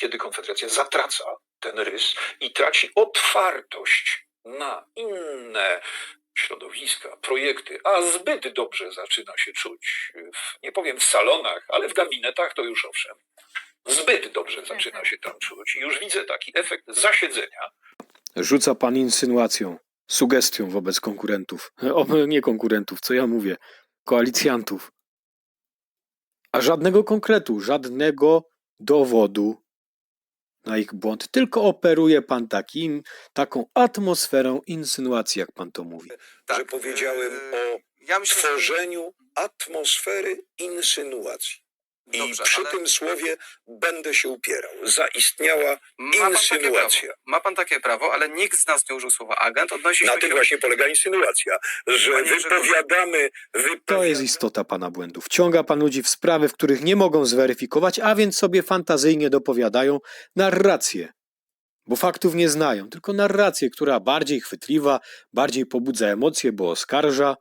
kiedy Konfederacja zatraca ten rys i traci otwartość na inne środowiska, projekty, a zbyt dobrze zaczyna się czuć, w, nie powiem w salonach, ale w gabinetach to już owszem. Zbyt dobrze zaczyna się tam czuć. I już widzę taki efekt zasiedzenia, Rzuca pan insynuacją, sugestią wobec konkurentów. O, nie konkurentów, co ja mówię, koalicjantów. A żadnego konkretu, żadnego dowodu na ich błąd. Tylko operuje pan takim, taką atmosferą insynuacji, jak pan to mówi. że powiedziałem o ja myślę, tworzeniu atmosfery insynuacji. I Dobrze, przy ale- tym słowie będę się upierał. Zaistniała Ma insynuacja. Ma pan takie prawo, ale nikt z nas nie użył słowa agent. Na się tym właśnie polega insynuacja, że Panie Grzegorzu. wypowiadamy, To wypowiadamy jest istota pana błędów. Wciąga pan ludzi w sprawy, w których nie mogą zweryfikować, a więc sobie fantazyjnie dopowiadają narrację. Bo faktów nie znają, tylko narrację, która bardziej chwytliwa, bardziej pobudza emocje, bo oskarża.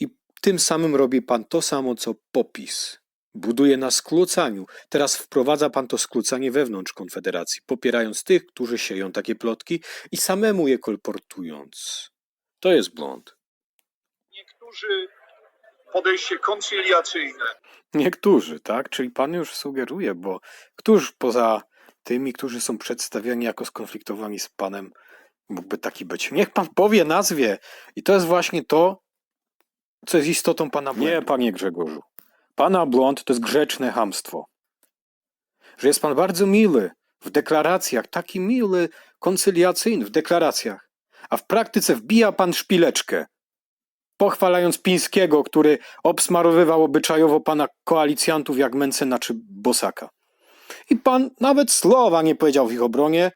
I tym samym robi pan to samo, co popis. Buduje na skłócaniu. Teraz wprowadza pan to skłócanie wewnątrz Konfederacji, popierając tych, którzy sieją takie plotki i samemu je kolportując. To jest błąd. niektórzy podejście koncyliacyjne, Niektórzy, tak? Czyli pan już sugeruje, bo któż poza tymi, którzy są przedstawiani jako skonfliktowani z panem, mógłby taki być? Niech pan powie nazwie. I to jest właśnie to, co jest istotą pana błędu. Nie, panie Grzegorzu. Pana błąd to jest grzeczne hamstwo. Że jest pan bardzo miły w deklaracjach, taki miły, koncyliacyjny w deklaracjach, a w praktyce wbija pan szpileczkę pochwalając Pińskiego, który obsmarowywał obyczajowo pana koalicjantów jak Mencena czy Bosaka. I pan nawet słowa nie powiedział w ich obronie.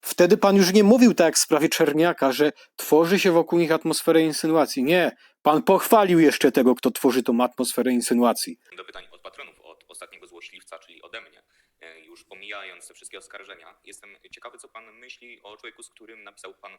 Wtedy pan już nie mówił tak jak w sprawie Czerniaka, że tworzy się wokół nich atmosferę insynuacji. Nie, pan pochwalił jeszcze tego, kto tworzy tą atmosferę insynuacji. do pytań od patronów, od ostatniego złośliwca, czyli ode mnie, e, już pomijając te wszystkie oskarżenia, jestem ciekawy, co pan myśli o człowieku, z którym napisał pan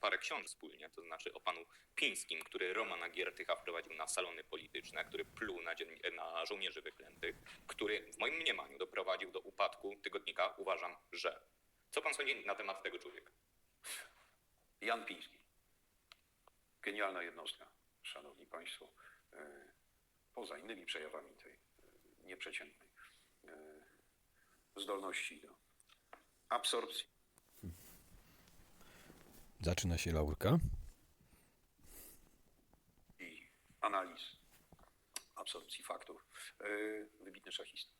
parę książek wspólnie, to znaczy o panu Pińskim, który Romana Giertycha wprowadził na salony polityczne, który pluł na, dzien- na żołnierzy wyklętych, który w moim mniemaniu doprowadził do upadku tygodnika, uważam, że. Co pan sądzi na temat tego człowieka? Jan Piński. Genialna jednostka, szanowni państwo. E, Poza innymi przejawami tej e, nieprzeciętnej e, zdolności do absorpcji Zaczyna się laurka. i analiz, absorpcji faktów. Wybitny szachista.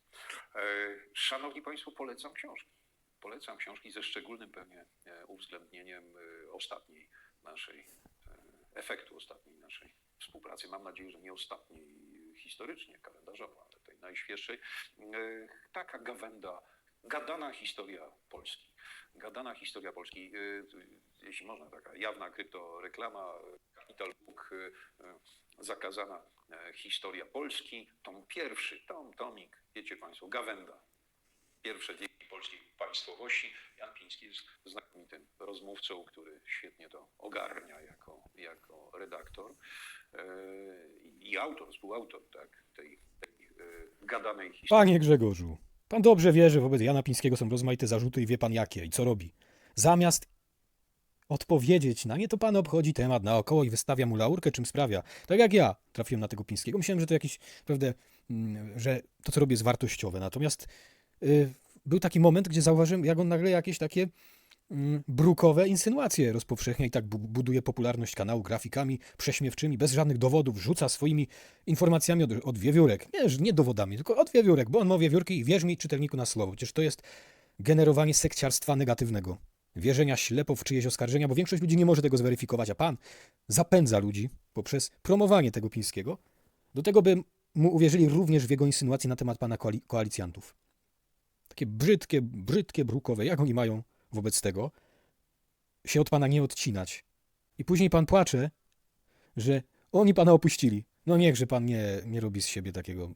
Szanowni Państwo, polecam książki. Polecam książki ze szczególnym pewnie e, uwzględnieniem e, ostatniej naszej, e, efektu ostatniej naszej współpracy. Mam nadzieję, że nie ostatniej historycznie, kalendarzowo, ale tej najświeższej. Taka gawenda, gadana historia Polski. Gadana historia Polski, jeśli można, taka jawna kryptoreklama, e, e, zakazana historia Polski, tom pierwszy, tom, tomik, wiecie Państwo, gawenda. Pierwsze wieki polskiej państwowości. Jan Piński jest znakomitym rozmówcą, który świetnie to ogarnia jako, jako redaktor e, i autor, współautor tak, tej, tej e, gadanej historii. Panie Grzegorzu, pan dobrze wie, że wobec Jana Pińskiego są rozmaite zarzuty i wie pan jakie i co robi. Zamiast odpowiedzieć na nie, to pan obchodzi temat naokoło i wystawia mu laurkę, czym sprawia. Tak jak ja trafiłem na tego Pińskiego. Myślałem, że to jakiś, prawda, mm, że to, co robię, jest wartościowe. Natomiast y, był taki moment, gdzie zauważyłem, jak on nagle jakieś takie mm, brukowe insynuacje rozpowszechnia i tak bu- buduje popularność kanału grafikami prześmiewczymi, bez żadnych dowodów, rzuca swoimi informacjami od, od wiewiórek. Nie, nie dowodami, tylko od wiewiórek, bo on ma wiewiórki i wierz mi, czytelniku na słowo. Przecież to jest generowanie sekciarstwa negatywnego. Wierzenia ślepo w czyjeś oskarżenia, bo większość ludzi nie może tego zweryfikować, a pan zapędza ludzi poprzez promowanie tego Pińskiego do tego, by mu uwierzyli również w jego insynuacje na temat pana koali- koalicjantów. Takie brzydkie, brzydkie, brukowe, jak oni mają wobec tego się od pana nie odcinać. I później pan płacze, że oni pana opuścili. No niechże pan nie, nie robi z siebie takiego,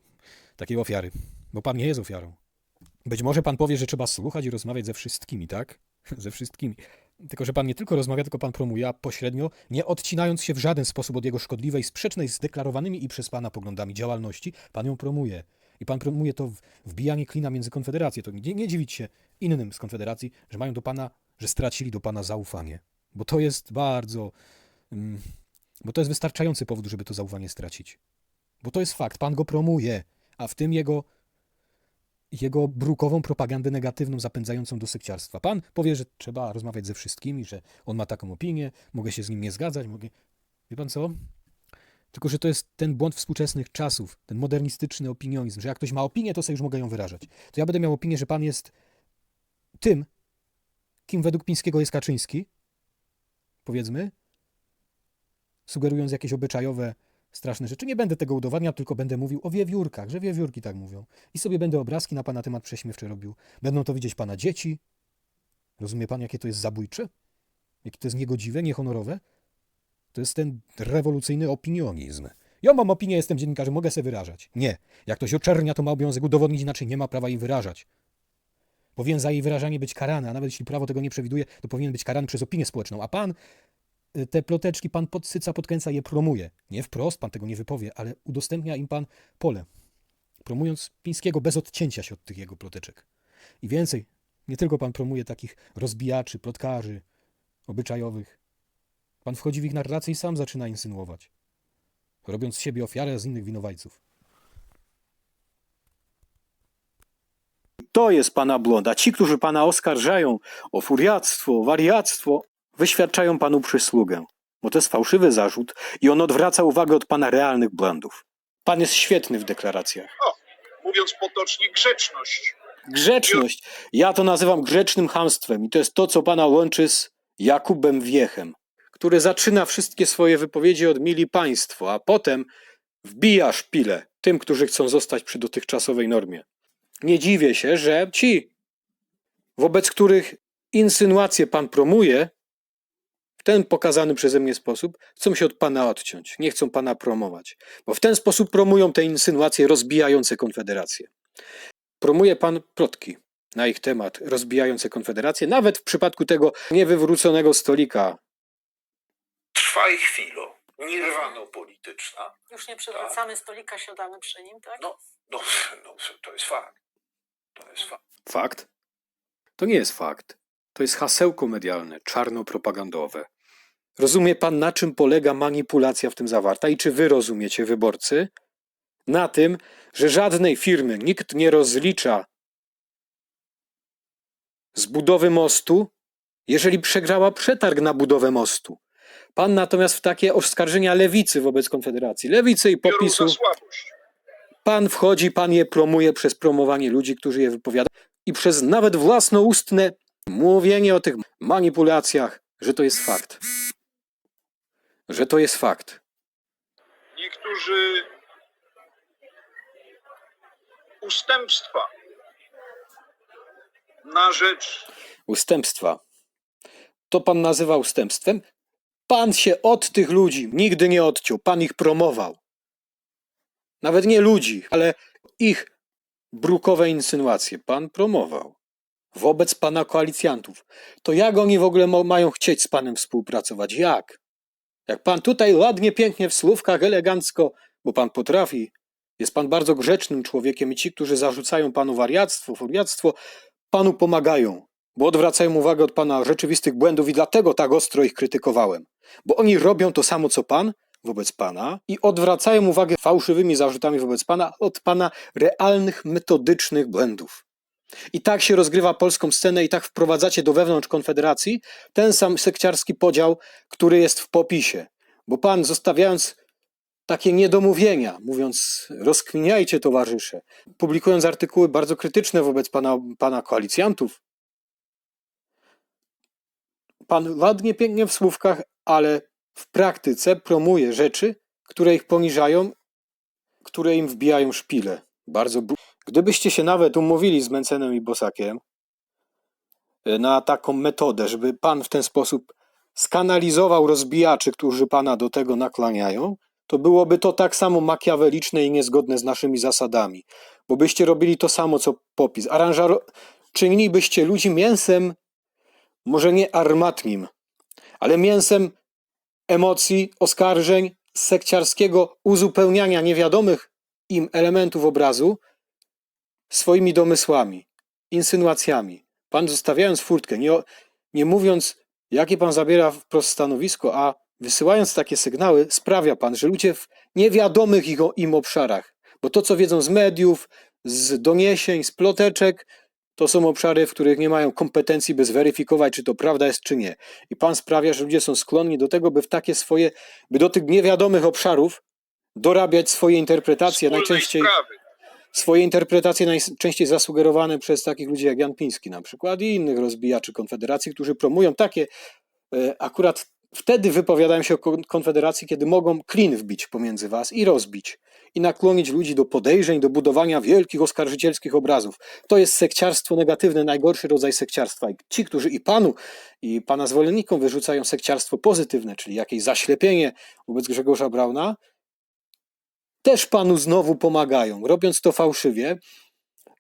takiej ofiary, bo pan nie jest ofiarą. Być może pan powie, że trzeba słuchać i rozmawiać ze wszystkimi, tak? ze wszystkimi. Tylko, że pan nie tylko rozmawia, tylko pan promuje, a pośrednio, nie odcinając się w żaden sposób od jego szkodliwej, sprzecznej z deklarowanymi i przez pana poglądami działalności, pan ją promuje. I pan promuje to wbijanie klina między konfederację. To nie, nie dziwić się innym z konfederacji, że mają do pana, że stracili do pana zaufanie. Bo to jest bardzo. Mm, bo to jest wystarczający powód, żeby to zaufanie stracić. Bo to jest fakt, pan go promuje, a w tym jego jego brukową propagandę negatywną zapędzającą do sekciarstwa. Pan powie, że trzeba rozmawiać ze wszystkimi, że on ma taką opinię, mogę się z nim nie zgadzać, mogę... Wie pan co? Tylko, że to jest ten błąd współczesnych czasów, ten modernistyczny opinionizm, że jak ktoś ma opinię, to sobie już mogę ją wyrażać. To ja będę miał opinię, że pan jest tym, kim według Pińskiego jest Kaczyński, powiedzmy, sugerując jakieś obyczajowe, straszne rzeczy. Nie będę tego udowadniał, tylko będę mówił o wiewiórkach, że wiewiórki tak mówią. I sobie będę obrazki na pana temat prześmiewcze robił. Będą to widzieć pana dzieci. Rozumie pan, jakie to jest zabójcze? Jakie to jest niegodziwe, niehonorowe? To jest ten rewolucyjny opinionizm. Ja mam opinię, jestem dziennikarzem, mogę sobie wyrażać. Nie. Jak ktoś oczernia, to ma obowiązek udowodnić, inaczej nie ma prawa jej wyrażać. Powinien za jej wyrażanie być karany, a nawet jeśli prawo tego nie przewiduje, to powinien być karany przez opinię społeczną. A pan y, te ploteczki pan podsyca, podkręca, je promuje. Nie wprost, pan tego nie wypowie, ale udostępnia im pan pole. Promując Pińskiego bez odcięcia się od tych jego ploteczek. I więcej, nie tylko pan promuje takich rozbijaczy, plotkarzy, obyczajowych. Pan wchodzi w ich narrację i sam zaczyna insynuować. Robiąc z siebie ofiarę, z innych winowajców. To jest pana błąd. A ci, którzy pana oskarżają o furiactwo, wariactwo, wyświadczają panu przysługę. Bo to jest fałszywy zarzut i on odwraca uwagę od pana realnych błędów. Pan jest świetny w deklaracjach. Mówiąc potocznie, grzeczność. Grzeczność. Ja to nazywam grzecznym chamstwem i to jest to, co pana łączy z Jakubem Wiechem, który zaczyna wszystkie swoje wypowiedzi od mili państwo, a potem wbija szpilę tym, którzy chcą zostać przy dotychczasowej normie. Nie dziwię się, że ci, wobec których insynuacje pan promuje, w ten pokazany przeze mnie sposób, chcą się od pana odciąć, nie chcą pana promować, bo w ten sposób promują te insynuacje rozbijające Konfederację. Promuje pan plotki na ich temat, rozbijające Konfederację, nawet w przypadku tego niewywróconego stolika. Trwaj chwilo. Nirwano polityczna. Już nie przewracamy stolika, siadamy przy nim, tak? No, no, no, to jest fakt. To jest fakt. Fakt? To nie jest fakt. To jest hasełko medialne, czarno-propagandowe. Rozumie pan, na czym polega manipulacja w tym zawarta i czy wy rozumiecie, wyborcy? Na tym, że żadnej firmy nikt nie rozlicza z budowy mostu, jeżeli przegrała przetarg na budowę mostu. Pan natomiast w takie oskarżenia lewicy wobec Konfederacji, lewicy i popisu, pan wchodzi, pan je promuje przez promowanie ludzi, którzy je wypowiadają i przez nawet własnoustne mówienie o tych manipulacjach, że to jest fakt. Że to jest fakt. Niektórzy ustępstwa na rzecz Ustępstwa. To pan nazywa ustępstwem? Pan się od tych ludzi nigdy nie odciął. Pan ich promował. Nawet nie ludzi, ale ich brukowe insynuacje pan promował. Wobec pana koalicjantów. To jak oni w ogóle mają chcieć z panem współpracować? Jak? Jak pan tutaj ładnie, pięknie w słówkach, elegancko, bo pan potrafi. Jest pan bardzo grzecznym człowiekiem i ci, którzy zarzucają panu wariactwo, furiactwo, panu pomagają bo odwracają uwagę od pana rzeczywistych błędów i dlatego tak ostro ich krytykowałem. Bo oni robią to samo co pan wobec pana i odwracają uwagę fałszywymi zarzutami wobec pana od pana realnych, metodycznych błędów. I tak się rozgrywa polską scenę i tak wprowadzacie do wewnątrz Konfederacji ten sam sekciarski podział, który jest w popisie. Bo pan zostawiając takie niedomówienia, mówiąc rozkminiajcie towarzysze, publikując artykuły bardzo krytyczne wobec pana, pana koalicjantów, Pan ładnie, pięknie w słówkach, ale w praktyce promuje rzeczy, które ich poniżają, które im wbijają szpile. Bardzo. bu- Gdybyście się nawet umówili z Mencenem i Bosakiem e, na taką metodę, żeby pan w ten sposób skanalizował rozbijaczy, którzy pana do tego nakłaniają, to byłoby to tak samo makiaweliczne i niezgodne z naszymi zasadami, bo byście robili to samo co popis. Aranżaro... Czynilibyście ludzi mięsem może nie armatnim, ale mięsem emocji, oskarżeń, sekciarskiego uzupełniania niewiadomych im elementów obrazu swoimi domysłami, insynuacjami, pan zostawiając furtkę, nie, nie mówiąc, jakie pan zabiera wprost stanowisko, a wysyłając takie sygnały, sprawia pan, że ludzie w niewiadomych im obszarach, bo to, co wiedzą z mediów, z doniesień, z ploteczek, to są obszary, w których nie mają kompetencji, by zweryfikować, czy to prawda jest, czy nie. I pan sprawia, że ludzie są skłonni do tego, by w takie swoje, by do tych niewiadomych obszarów dorabiać swoje interpretacje, Wspólnej najczęściej sprawy. swoje interpretacje najczęściej zasugerowane przez takich ludzi jak Jan Piński na przykład i innych rozbijaczy Konfederacji, którzy promują takie, e, akurat wtedy wypowiadają się o kon- Konfederacji, kiedy mogą klin wbić pomiędzy was i rozbić i nakłonić ludzi do podejrzeń, do budowania wielkich oskarżycielskich obrazów. To jest sekciarstwo negatywne, najgorszy rodzaj sekciarstwa. I ci, którzy i panu, i pana zwolennikom wyrzucają sekciarstwo pozytywne, czyli jakieś zaślepienie wobec Grzegorza Brauna, też panu znowu pomagają, robiąc to fałszywie,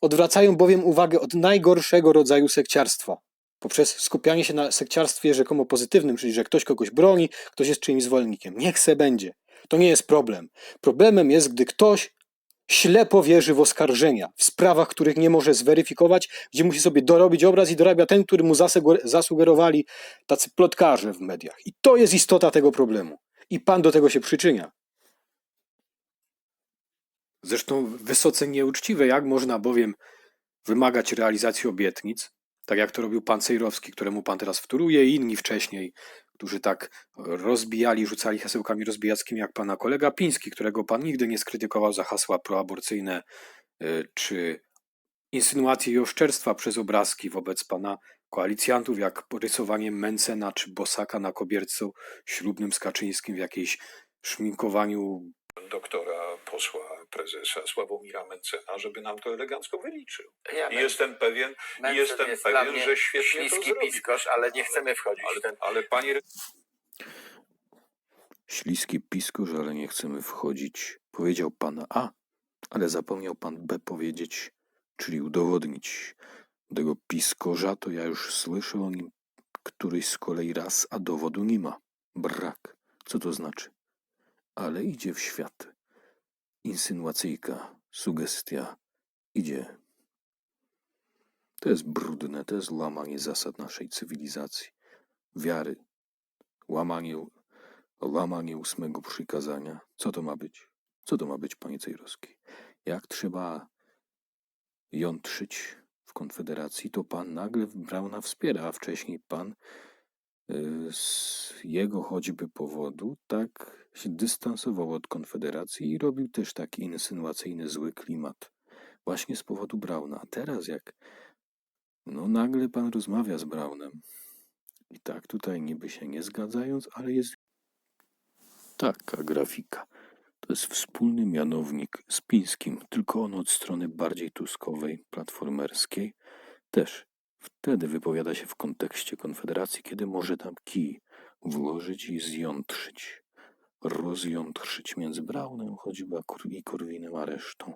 odwracają bowiem uwagę od najgorszego rodzaju sekciarstwa. Poprzez skupianie się na sekciarstwie rzekomo pozytywnym, czyli że ktoś kogoś broni, ktoś jest czyimś zwolennikiem. Niech se będzie. To nie jest problem. Problemem jest, gdy ktoś ślepo wierzy w oskarżenia, w sprawach, których nie może zweryfikować, gdzie musi sobie dorobić obraz i dorabia ten, który mu zasuger- zasugerowali tacy plotkarze w mediach. I to jest istota tego problemu. I pan do tego się przyczynia. Zresztą wysoce nieuczciwe, jak można bowiem wymagać realizacji obietnic, tak jak to robił pan Cejrowski, któremu pan teraz wtóruje, i inni wcześniej, którzy tak rozbijali, rzucali hasełkami rozbijackimi, jak pana kolega Piński, którego pan nigdy nie skrytykował za hasła proaborcyjne, y, czy insynuacje i oszczerstwa przez obrazki wobec pana koalicjantów, jak rysowanie Mencena czy Bosaka na kobiercu ślubnym z Kaczyńskim w jakiejś szminkowaniu doktora posła prezesa Sławomira Mencena, żeby nam to elegancko wyliczył. Ja I jestem pewien, Mencen jestem jest pewien, że świetnie to śliski zrobi. piskosz, ale nie chcemy wchodzić Ale, w ten... ale panie Śliski piskurz, ale nie chcemy wchodzić. Powiedział pan A, ale zapomniał pan B powiedzieć, czyli udowodnić. Tego piskorza to ja już słyszę o nim któryś z kolei raz, a dowodu nie ma. Brak. Co to znaczy? Ale idzie w świat. Insynuacyjka, sugestia. Idzie. To jest brudne, to jest łamanie zasad naszej cywilizacji, wiary, łamanie Łamanie ósmego przykazania. Co to ma być? Co to ma być, panie Cejrowski? Jak trzeba jątrzyć w Konfederacji, to pan nagle Brauna wspiera, a wcześniej pan z jego choćby powodu tak się dystansował od Konfederacji i robił też taki insynuacyjny zły klimat. Właśnie z powodu Brauna. A teraz jak no nagle pan rozmawia z Braunem i tak tutaj niby się nie zgadzając, ale jest Taka grafika. To jest wspólny mianownik z Pińskim, tylko on od strony bardziej tuskowej, platformerskiej. Też wtedy wypowiada się w kontekście Konfederacji, kiedy może tam kij włożyć i zjątrzyć. Rozjątrzyć między Braunem choćby i Korwinem a resztą.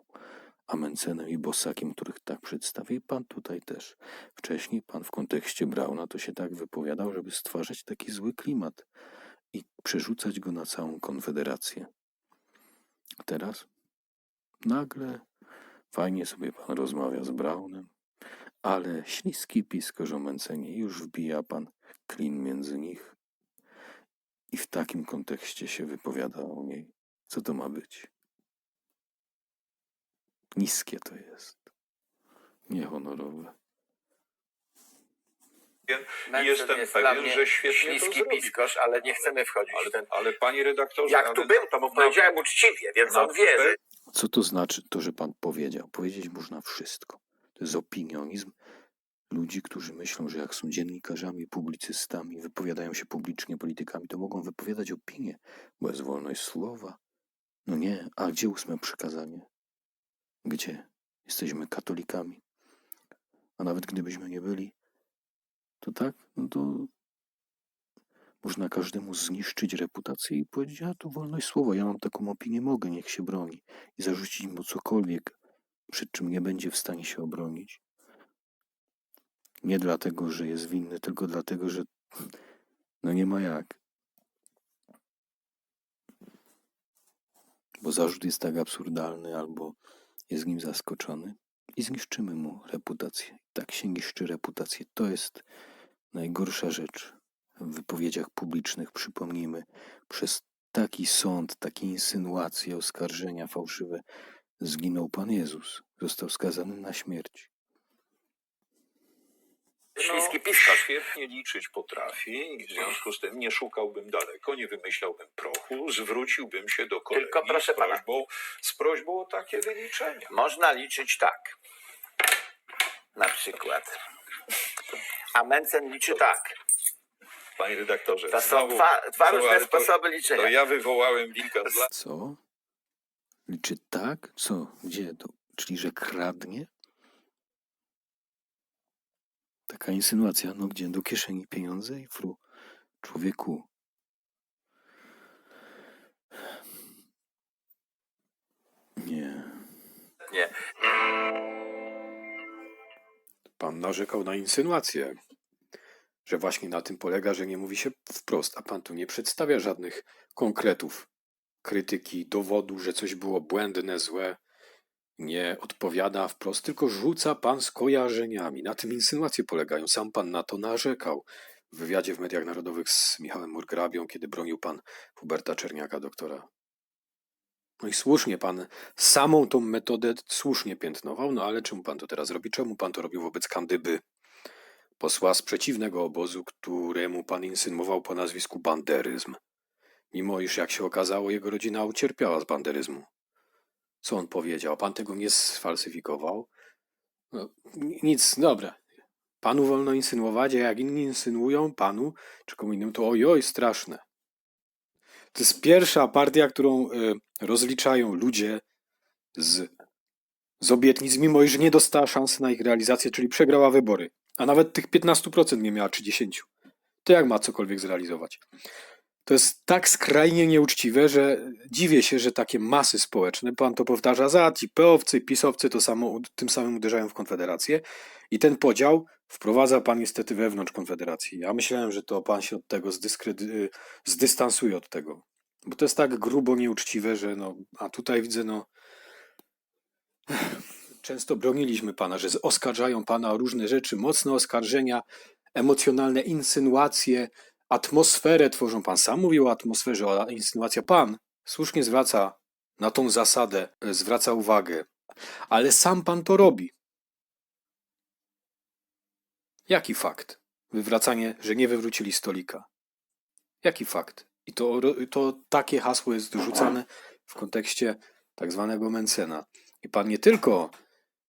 A Mencenem i Bosakiem, których tak przedstawia i pan tutaj też. Wcześniej pan w kontekście Brauna to się tak wypowiadał, żeby stwarzać taki zły klimat i przerzucać go na całą Konfederację. Teraz nagle fajnie sobie pan rozmawia z Braunem, ale śliski piskorz o Mencenie już wbija pan klin między nich i w takim kontekście się wypowiada o niej. Co to ma być? Niskie to jest. Niehonorowe. Mencen jestem jest pewien, że świetnie to śliski piskosz, ale nie chcemy wchodzić w ten... Ale panie redaktorze, Jak ale tu był, to mu powiedziałem uczciwie, więc on wie, że... Co to znaczy to, że pan powiedział? Powiedzieć można wszystko. To jest opinionizm ludzi, którzy myślą, że jak są dziennikarzami, publicystami, wypowiadają się publicznie politykami, to mogą wypowiadać opinie, bo jest wolność słowa. No nie, a gdzie ósme przykazanie? Gdzie? Jesteśmy katolikami. A nawet gdybyśmy nie byli, to tak, no to można każdemu zniszczyć reputację i powiedzieć, a to wolność słowa, ja mam taką opinię, mogę, niech się broni. I zarzucić mu cokolwiek, przed czym nie będzie w stanie się obronić. Nie dlatego, że jest winny, tylko dlatego, że no nie ma jak. Bo zarzut jest tak absurdalny, albo jest nim zaskoczony i zniszczymy mu reputację. Tak się niszczy reputację. To jest najgorsza rzecz w wypowiedziach publicznych. Przypomnijmy, przez taki sąd, takie insynuacje, oskarżenia fałszywe zginął Pan Jezus. Został skazany na śmierć. Śliski No, pisarz. świetnie liczyć potrafi i w związku z tym nie szukałbym daleko, nie wymyślałbym prochu, zwróciłbym się do kolegi Tylko proszę z, pana. prośbą, z prośbą o takie wyliczenia. Można liczyć tak. Na przykład. A Mencen liczy tak. Panie redaktorze, To są znowu- dwa, dwa różne to- sposoby To liczenia. ja wywołałem wilka z. Co? Liczy tak? Co? Gdzie? To, czyli, że kradnie? Taka insynuacja, no gdzie? Do kieszeni pieniądze i fru. Człowieku. Nie. Nie. Pan narzekał na insynuację, że właśnie na tym polega, że nie mówi się wprost, a pan tu nie przedstawia żadnych konkretów, krytyki, dowodu, że coś było błędne, złe. Nie odpowiada wprost, tylko rzuca pan skojarzeniami. Na tym insynuacje polegają. Sam pan na to narzekał w wywiadzie w mediach narodowych z Michałem Murgrabią, kiedy bronił pan Huberta Czerniaka, doktora. No i słusznie pan samą tą metodę słusznie piętnował, no ale czemu pan to teraz robi? Czemu pan to robił wobec Kandyby, posła z przeciwnego obozu, któremu pan insynuował po nazwisku banderyzm? Mimo iż, jak się okazało, jego rodzina ucierpiała z banderyzmu. Co on powiedział? Pan tego nie sfalsyfikował? No, ni- nic, dobra. Panu wolno insynuować, a jak inni insynuują panu czy komu innemu, to ojoj, straszne. To jest pierwsza partia, którą y, rozliczają ludzie z, z obietnic, mimo iż nie dostała szansy na ich realizację, czyli przegrała wybory. A nawet tych 15% nie miała, czy 10%. To jak ma cokolwiek zrealizować? To jest tak skrajnie nieuczciwe, że dziwię się, że takie masy społeczne, pan to powtarza za, ci peowcy, pisowcy to samo, tym samym uderzają w Konfederację i ten podział wprowadza pan niestety wewnątrz Konfederacji. Ja myślałem, że to pan się od tego zdyskredy- zdystansuje od tego. Bo to jest tak grubo nieuczciwe, że no, a tutaj widzę, no. Często broniliśmy pana, że oskarżają pana o różne rzeczy, mocne oskarżenia, emocjonalne insynuacje, atmosferę tworzą. Pan sam mówił o atmosferze, o insynuacja. Pan słusznie zwraca na tą zasadę, e, zwraca uwagę, ale sam pan to robi. Jaki fakt? Wywracanie, że nie wywrócili stolika. Jaki fakt? I to, to takie hasło jest rzucane w kontekście tak zwanego Mencena. I pan nie tylko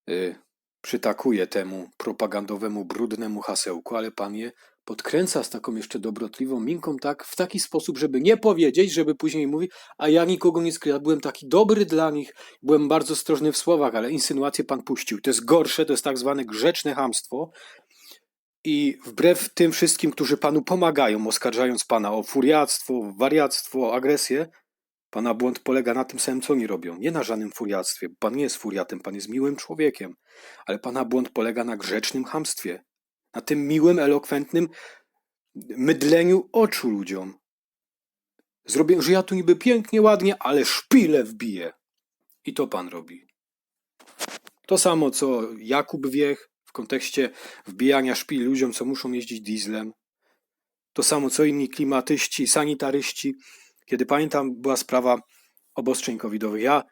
y, przytakuje temu propagandowemu, brudnemu hasełku, ale pan je podkręca z taką jeszcze dobrotliwą minką, tak, w taki sposób, żeby nie powiedzieć, żeby później mówić, a ja nikogo nie skryłem, byłem taki dobry dla nich, byłem bardzo ostrożny w słowach, ale insynuację pan puścił. To jest gorsze, to jest tak zwane grzeczne hamstwo, i wbrew tym wszystkim, którzy panu pomagają, oskarżając pana o furiactwo, wariactwo, agresję, pana błąd polega na tym samym, co oni robią. Nie na żadnym furiactwie. Pan nie jest furiatem, pan jest miłym człowiekiem, ale pana błąd polega na grzecznym hamstwie. Na tym miłym, elokwentnym mydleniu oczu ludziom. Zrobię, że ja tu niby pięknie, ładnie, ale szpilę wbiję. I to pan robi. To samo, co Jakub Wiech w kontekście wbijania szpil ludziom, co muszą jeździć dieslem. To samo, co inni klimatyści, sanitaryści. Kiedy pamiętam, była sprawa obostrzeń covidowych. Ja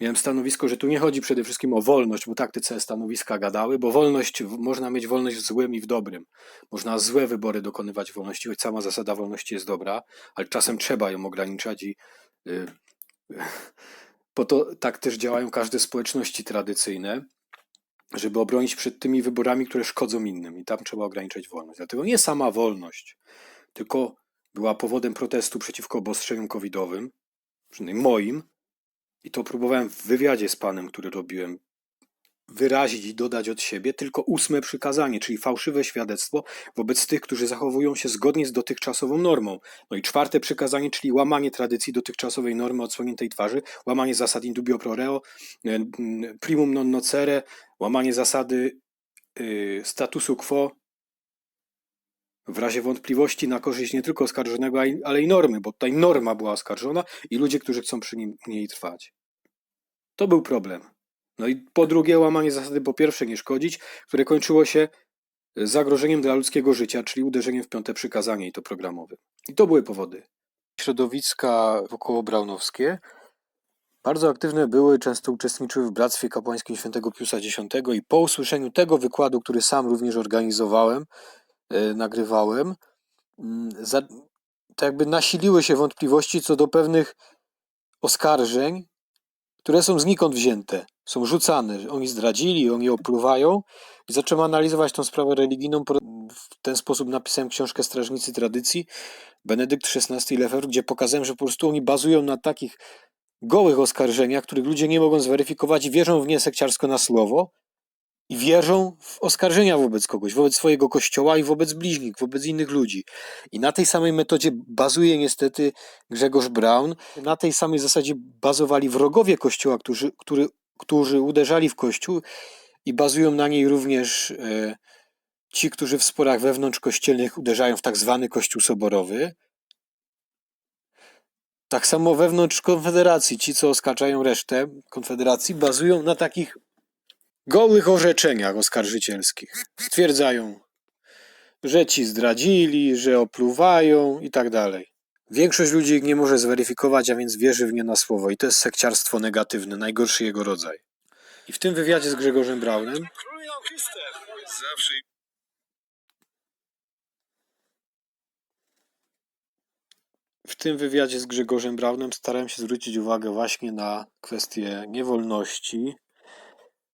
miałem stanowisko, że tu nie chodzi przede wszystkim o wolność, bo tak te całe stanowiska gadały, bo wolność, można mieć wolność w złym i w dobrym. Można złe wybory dokonywać wolności, choć sama zasada wolności jest dobra, ale czasem trzeba ją ograniczać i y, po to tak też działają każde społeczności tradycyjne, żeby obronić przed tymi wyborami, które szkodzą innym i tam trzeba ograniczać wolność. Dlatego nie sama wolność, tylko była powodem protestu przeciwko obostrzeniom covidowym, przynajmniej moim, i to próbowałem w wywiadzie z panem, który robiłem, wyrazić i dodać od siebie tylko ósme przykazanie, czyli fałszywe świadectwo wobec tych, którzy zachowują się zgodnie z dotychczasową normą. No i czwarte przykazanie, czyli łamanie tradycji dotychczasowej normy odsłoniętej twarzy, łamanie zasad in dubio pro reo, e, primum non nocere, łamanie zasady y, statusu quo w razie wątpliwości na korzyść nie tylko oskarżonego, ale i normy, bo tutaj norma była oskarżona i ludzie, którzy chcą przy nim niej trwać. To był problem. No i po drugie łamanie zasady po pierwsze nie szkodzić, które kończyło się zagrożeniem dla ludzkiego życia, czyli uderzeniem w piąte przykazanie i to programowe. I to były powody. Środowiska wokoło braunowskie bardzo aktywne były, często uczestniczyły w Bractwie Kapłańskim Świętego Piusa X i po usłyszeniu tego wykładu, który sam również organizowałem, nagrywałem, mm, za, tak jakby nasiliły się wątpliwości co do pewnych oskarżeń, które są znikąd wzięte, są rzucane. Oni zdradzili, oni opluwają i zacząłem analizować tą sprawę religijną. W ten sposób napisałem książkę Strażnicy Tradycji, Benedykt XVI i Lefebvre, gdzie pokazałem, że po prostu oni bazują na takich gołych oskarżeniach, których ludzie nie mogą zweryfikować i wierzą w nie sekciarsko na słowo i wierzą w oskarżenia wobec kogoś, wobec swojego kościoła i wobec bliźnich, wobec innych ludzi. I na tej samej metodzie bazuje niestety Grzegorz Braun. Na tej samej zasadzie bazowali wrogowie kościoła, którzy, który, którzy uderzali w kościół i bazują na niej również e, ci, którzy w sporach wewnątrzkościelnych uderzają w tak zwany kościół soborowy. Tak samo wewnątrz Konfederacji, ci co oskarżają resztę Konfederacji, bazują na takich gołych orzeczeniach oskarżycielskich. Stwierdzają, że ci zdradzili, że opluwają i tak dalej. Większość ludzi ich nie może zweryfikować, a więc wierzy w nie na słowo. I to jest sekciarstwo negatywne, najgorszy jego rodzaj. I w tym wywiadzie z Grzegorzem Braunem w tym wywiadzie z Grzegorzem Braunem starałem się zwrócić uwagę właśnie na kwestię niewolności,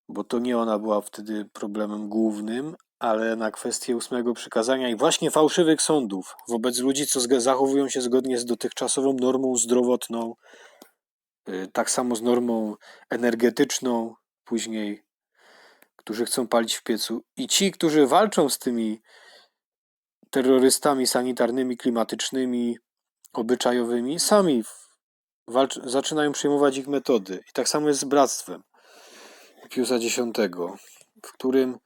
bo to nie ona była wtedy problemem głównym, ale na kwestię ósmego przykazania i właśnie fałszywych sądów wobec ludzi, co zachowują się zgodnie z dotychczasową normą zdrowotną, y, tak samo z normą energetyczną, później, którzy chcą palić w piecu. I ci, którzy walczą z tymi terrorystami sanitarnymi, klimatycznymi, obyczajowymi, sami walcz- zaczynają przyjmować ich metody. I tak samo jest z bractwem Piusa X, w którym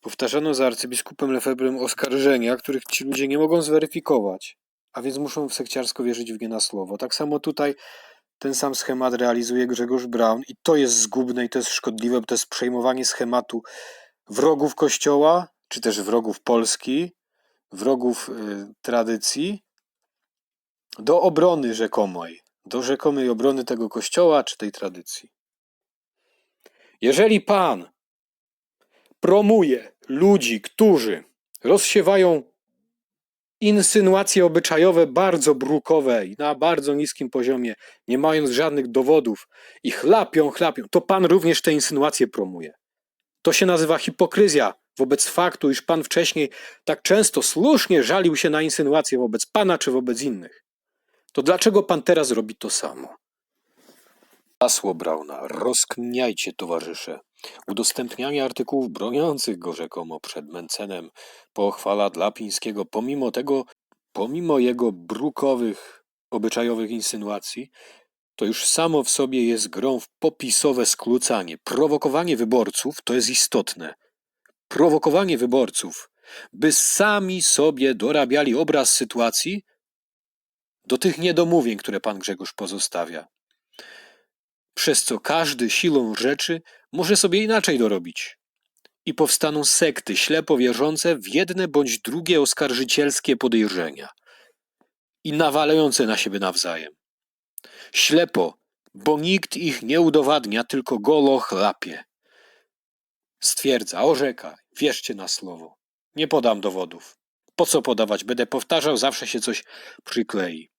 powtarzano za arcybiskupem Lefebrem oskarżenia, których ci ludzie nie mogą zweryfikować, a więc muszą w sekciarsko wierzyć w nie na słowo. Tak samo tutaj ten sam schemat realizuje Grzegorz Braun i to jest zgubne i to jest szkodliwe, bo to jest przejmowanie schematu wrogów Kościoła, czy też wrogów Polski, wrogów y, tradycji, do obrony rzekomej, do rzekomej obrony tego kościoła czy tej tradycji. Jeżeli Pan promuje ludzi, którzy rozsiewają insynuacje obyczajowe bardzo brukowe i na bardzo niskim poziomie, nie mając żadnych dowodów i chlapią, chlapią, to Pan również te insynuacje promuje. To się nazywa hipokryzja wobec faktu, iż Pan wcześniej tak często słusznie żalił się na insynuacje wobec Pana czy wobec innych to dlaczego pan teraz robi to samo? Hasło Brauna. Rozkminiajcie, towarzysze. Udostępnianie artykułów broniących go rzekomo przed Mencenem pochwala dla Pińskiego, pomimo tego, pomimo jego brukowych, obyczajowych insynuacji, to już samo w sobie jest grą w popisowe skłócanie. Prowokowanie wyborców to jest istotne. Prowokowanie wyborców, by sami sobie dorabiali obraz sytuacji, do tych niedomówień, które pan Grzegorz pozostawia. Przez co każdy siłą rzeczy może sobie inaczej dorobić. I powstaną sekty ślepo wierzące w jedne bądź drugie oskarżycielskie podejrzenia i nawalające na siebie nawzajem. Ślepo, bo nikt ich nie udowadnia, tylko golo chlapie. Stwierdza, orzeka, wierzcie na słowo. Nie podam dowodów. Po co podawać? Będę powtarzał, zawsze się coś przyklei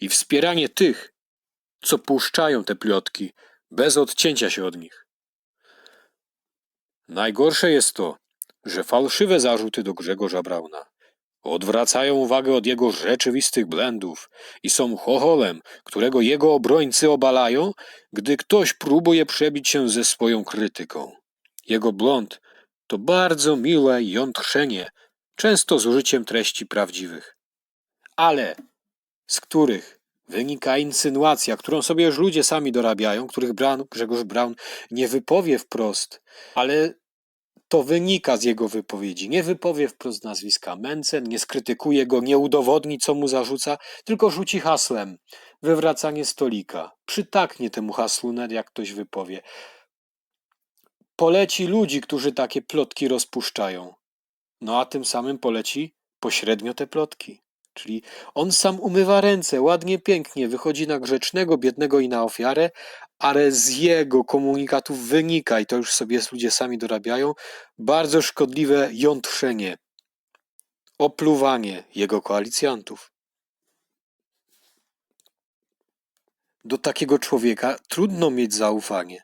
i wspieranie tych, co puszczają te plotki, bez odcięcia się od nich. Najgorsze jest to, że fałszywe zarzuty do Grzegorza Brauna odwracają uwagę od jego rzeczywistych błędów i są chocholem, którego jego obrońcy obalają, gdy ktoś próbuje przebić się ze swoją krytyką. Jego błąd to bardzo miłe jątrzenie, często z użyciem treści prawdziwych. Ale z których wynika insynuacja, którą sobie już ludzie sami dorabiają, których Braun, Grzegorz Braun nie wypowie wprost, ale to wynika z jego wypowiedzi. Nie wypowie wprost nazwiska Mencen, nie skrytykuje go, nie udowodni, co mu zarzuca, tylko rzuci hasłem wywracanie stolika. Przytaknie temu nawet jak ktoś wypowie. poleci ludzi, którzy takie plotki rozpuszczają. No a tym samym poleci pośrednio te plotki. Czyli on sam umywa ręce, ładnie, pięknie, wychodzi na grzecznego, biednego i na ofiarę, ale z jego komunikatów wynika, i to już sobie ludzie sami dorabiają, bardzo szkodliwe jątrzenie, opluwanie jego koalicjantów. Do takiego człowieka trudno mieć zaufanie.